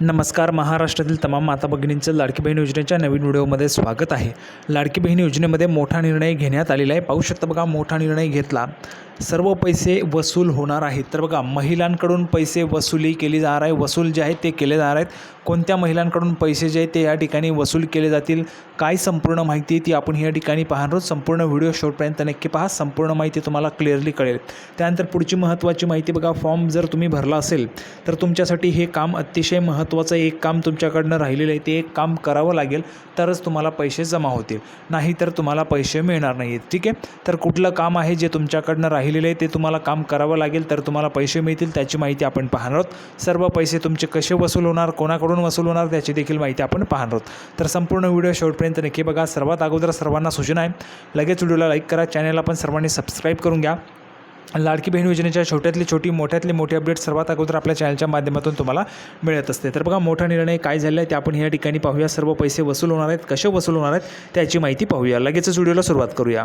नमस्कार महाराष्ट्रातील तमाम माता भगिनींचं लाडकी बहीण योजनेच्या नवीन व्हिडिओमध्ये स्वागत आहे. लाडकी बहीण योजनेमध्ये मोठा निर्णय घेण्यात आलेला आहे. पाहू शकता बघा मोठा निर्णय घेतला. सर्व पैसे वसूल होणार आहेत. तर बघा महिलांकडून पैसे वसुली केली जाणार आहे. वसूल जे आहे ते केले जाणार आहेत. कोणत्या महिलांकडून पैसे जे आहेत ते या ठिकाणी वसूल केले जातील? काय संपूर्ण माहिती आहे ती आपण या ठिकाणी पाहणार आहोत. संपूर्ण व्हिडिओ शॉर्टपर्यंत नक्की पहा. संपूर्ण माहिती तुम्हाला क्लिअरली कळेल. त्यानंतर पुढची महत्त्वाची माहिती बघा. फॉर्म जर तुम्ही भरला असेल तर तुमच्यासाठी हे काम अतिशय महत्त्वाचं एक काम तुमच्याकडनं राहिलेलं आहे. ते एक काम करावं लागेल. तरच तुम्हाला पैसे जमा होतील. नाही तर तुम्हाला पैसे मिळणार नाहीत ठीक आहे? तर कुठलं काम आहे जे तुमच्याकडनं राहील राहिलेलं आहे ते तुम्हाला काम करावं लागेल तर तुम्हाला पैसे मिळतील त्याची माहिती आपण पाहणार आहोत. सर्व पैसे तुमचे कसे वसूल होणार कोणाकडून वसूल होणार त्याची देखील माहिती आपण पाहणार आहोत. तर संपूर्ण व्हिडिओ शेवटपर्यंत नक्की बघा. सर्वात अगोदर सर्वांना सूचना आहे. लगेच व्हिडिओला लाईक करा चॅनलला पण सर्वांनी सबस्क्राईब करून घ्या. लाडकी बहीण योजनेच्या छोट्यातली छोटी मोठ्यातली मोठी अपडेट सर्वात अगोदर आपल्या चॅनलच्या माध्यमातून तुम्हाला मिळत असते. तर बघा मोठा निर्णय काय झाला आहे ते आपण या ठिकाणी पाहूया. सर्व पैसे वसूल होणार आहेत कसे वसूल होणार आहेत त्याची माहिती पाहूया. लगेचच व्हिडिओला सुरुवात करूया.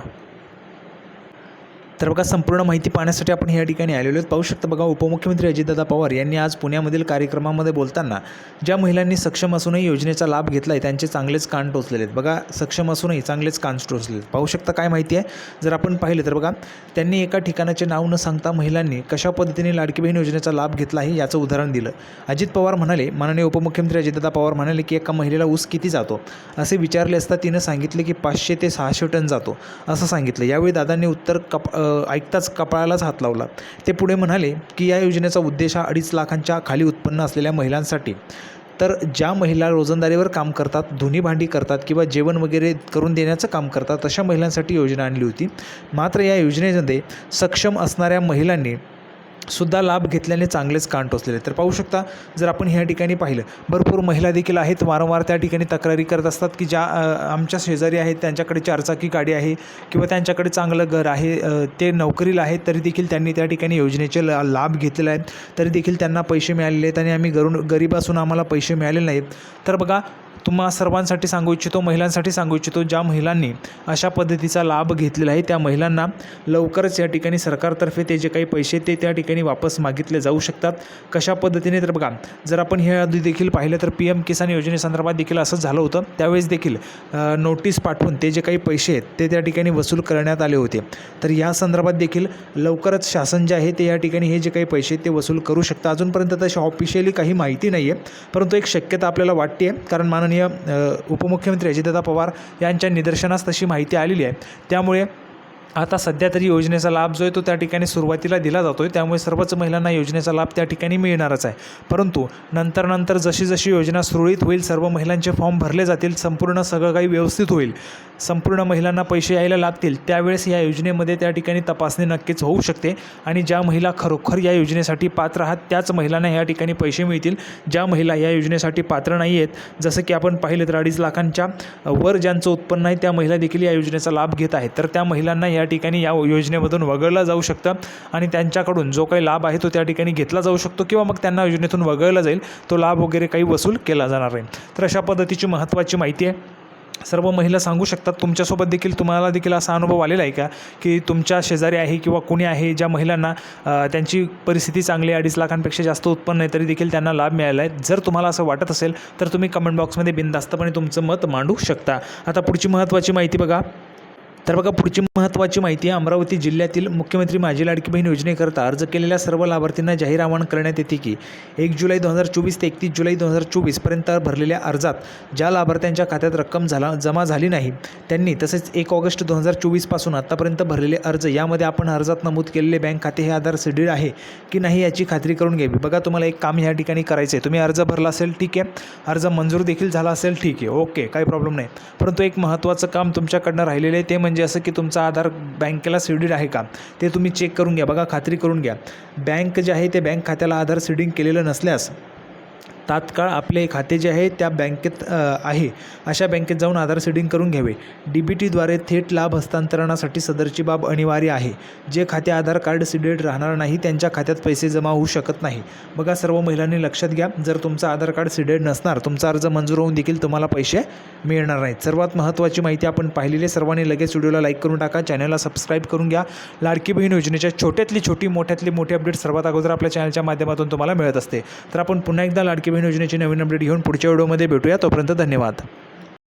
तर बघा संपूर्ण माहिती पाहण्यासाठी आपण या ठिकाणी आलेलो आहेत. पाहू शकता बघा उपमुख्यमंत्री अजितदादा पवार यांनी आज पुण्यामधील कार्यक्रमामध्ये बोलताना ज्या महिलांनी सक्षम असूनही योजनेचा लाभ घेतला आहे त्यांचे चांगलेच कान टोचलेले आहेत. बघा सक्षम असूनही चांगलेच कान टोचलेले आहेत. पाहू शकता काय माहिती आहे? जर आपण पाहिलं तर बघा त्यांनी एका ठिकाणाचे नाव न सांगता महिलांनी कशा पद्धतीने लाडकी बहीण योजनेचा लाभ घेतला आहे याचं उदाहरण दिलं. अजित पवार म्हणाले माननीय उपमुख्यमंत्री अजितदादा पवार म्हणाले की एका महिलेला ऊस किती जातो? असे विचारले असता तिनं सांगितले की पाचशे ते सहाशे टन जातो असं सांगितलं. यावेळी दादांनी उत्तर कप ऐकताच कपाळालाच हात लावला. ते पुढे म्हणाले की या योजनेचा उद्देश हा अडीच लाखांच्या खाली उत्पन्न असलेल्या महिलांसाठी. तर ज्या महिला रोजंदारीवर काम करतात धुनी भांडी करतात किंवा जेवण वगैरे करून देण्याचं काम करतात अशा महिलांसाठी योजना आणली होती. मात्र या योजनेमध्ये सक्षम असणाऱ्या महिलांनी सुद्धा लाभ घेतल्याने चांगलेच कान टोचलेले तर पाहू शकता जर आपण ह्या ठिकाणी पाहिलं भरपूर महिला देखील आहेत वारंवार त्या ठिकाणी तक्रारी करत असतात की ज्या आमच्या शेजारी आहेत त्यांच्याकडे चारचाकी गाडी आहे किंवा त्यांच्याकडे चांगलं घर आहे ते नोकरीला आहेत तरी देखील त्यांनी त्या ठिकाणी योजनेचे ला लाभ घेतलेले आहेत. तरी देखील त्यांना पैसे मिळालेले आहेत आणि आम्ही गरुण गरीब असून आम्हाला पैसे मिळाले नाहीत. तर बघा तुम्हा सर्वांसाठी सांगू इच्छितो महिलांसाठी सांगू इच्छितो ज्या महिलांनी अशा पद्धतीचा लाभ घेतलेला आहे त्या महिलांना लवकरच या ठिकाणी सरकारतर्फे ते जे काही पैसे ते त्या ठिकाणी वापस मागितले जाऊ शकतात. कशा पद्धतीने? तर बघा जर आपण हे आधी देखील पाहिलं तर पी एम किसान योजनेसंदर्भात देखील असंच झालं होतं. त्यावेळेस देखील नोटीस पाठवून ते जे काही पैसे आहेत ते त्या ठिकाणी वसूल करण्यात आले होते. तर या संदर्भात देखील लवकरच शासन जे आहे ते या ठिकाणी हे जे काही पैसे आहेत ते वसूल करू शकतं. अजूनपर्यंत तशी ऑफिशियली काही माहिती नाही आहे परंतु एक शक्यता आपल्याला वाटते आहे कारण माननीय माननीय उपमुख्यमंत्री अजितदादा पवार यांच्या निदर्शनास तशी माहिती आलेली आहे. त्यामुळे आता सध्या तरी योजनेचा लाभ जो आहे तो त्या ठिकाणी सुरुवातीला दिला जातो आहे त्यामुळे सर्वच महिलांना योजनेचा लाभ त्या ठिकाणी मिळणारच आहे. परंतु नंतर नंतर जशी जशी योजना सुरळीत होईल सर्व महिलांचे फॉर्म भरले जातील संपूर्ण सगळं काही व्यवस्थित होईल संपूर्ण महिलांना पैसे यायला लागतील त्यावेळेस या योजनेमध्ये त्या ठिकाणी तपासणी नक्कीच होऊ शकते. आणि ज्या महिला खरोखर या योजनेसाठी पात्र आहात त्याच महिलांना या ठिकाणी पैसे मिळतील. ज्या महिला या योजनेसाठी पात्र नाही आहेत जसं की आपण पाहिलं तर अडीच लाखांच्या वर ज्यांचं उत्पन्न आहे त्या महिला देखील या योजनेचा लाभ घेत आहेत. तर त्या महिलांना या ठिकाणी या योजनेमधून वगळलं जाऊ शकतं आणि त्यांच्याकडून जो काही लाभ आहे तो त्या ठिकाणी घेतला जाऊ शकतो किंवा मग त्यांना योजनेतून वगळला जाईल तो लाभ वगैरे काही वसूल केला जाणार आहे तर अशा पद्धतीची महत्त्वाची माहिती आहे. सर्व महिला सांगू शकतात. तुमच्यासोबत देखील तुम्हाला देखील असा अनुभव आलेला आहे का? की तुमच्या शेजारी आहे किंवा कोणी आहे ज्या महिलांना त्यांची परिस्थिती चांगली आहे अडीच लाखांपेक्षा जास्त उत्पन्न आहे तरी देखील त्यांना लाभ मिळाला आहे जर तुम्हाला असं वाटत असेल तर तुम्ही कमेंट बॉक्समध्ये बिनधास्तपणे तुमचं मत मांडू शकता. आता पुढची महत्त्वाची माहिती बघा. तर बघा पुढची महत्त्वाची माहिती आहे अमरावती जिल्ह्यातील मुख्यमंत्री माझी लाडकी बहीण योजनेकरता अर्ज केलेल्या सर्व लाभार्थींना जाहीर आवाहन करण्यात येते की एक जुलै दोन हजार चोवीस ते एकतीस जुलै दोन हजार चोवीसपर्यंत भरलेल्या अर्जात ज्या लाभार्थ्यांच्या खात्यात रक्कम झाला जमा झाली नाही त्यांनी तसेच एक ऑगस्ट दोन हजार चोवीसपासून आत्तापर्यंत भरलेले अर्ज यामध्ये आपण अर्जात नमूद केलेले बँक खाते हे आधार सिडीड आहे की नाही याची खात्री करून घ्यावी. बघा तुम्हाला एक काम ह्या ठिकाणी करायचं आहे तुम्ही अर्ज भरला असेल ठीक आहे. अर्ज मंजूर देखील झाला असेल ठीक आहे. ओके काही प्रॉब्लेम नाही. परंतु एक महत्त्वाचं काम तुमच्याकडनं राहिलेलं आहे ते म्हणजे म्हणजे असं की तुमचा आधार बँकेला सीडीड आहे का? ते तुम्ही चेक करून घ्या. बघा खात्री करून घ्या. बँक जे आहे ते बँक खात्याला आधार सीडिंग केलेलं नसल्यास तात्काळ आपले खाते जे आहे त्या बँकेत आहे. अशा बँकेत जाऊन आधार सीडिंग करून घ्यावे. डी बी टीद्वारे थेट लाभ हस्तांतरणासाठी सदरची बाब अनिवार्य आहे. जे खाते आधार कार्ड सिडेड राहणार नाही त्यांच्या खात्यात पैसे जमा होऊ शकत नाही. बघा सर्व महिलांनी लक्षात घ्या जर तुमचं आधार कार्ड सिडेड नसणार तुमचा अर्ज मंजूर होऊन देखील तुम्हाला पैसे मिळणार नाहीत. सर्वात महत्त्वाची माहिती आपण पाहिलेली सर्वांनी लगेच व्हिडिओला लाईक करून टाका चॅनलला सबस्क्राईब करून घ्या. लाडकी बहीण योजनेच्या छोट्यातली छोटी मोठ्यातली मोठी अपडेट सर्वात अगोदर आपल्या चॅनलच्या माध्यमातून तुम्हाला मिळत असते. तर आपण पुन्हा एकदा लाडकी लाडकी बहीण योजनेची नवीन अपडेट घेऊन पुढच्या व्हिडिओमध्ये भेटूया. तोपर्यंत धन्यवाद.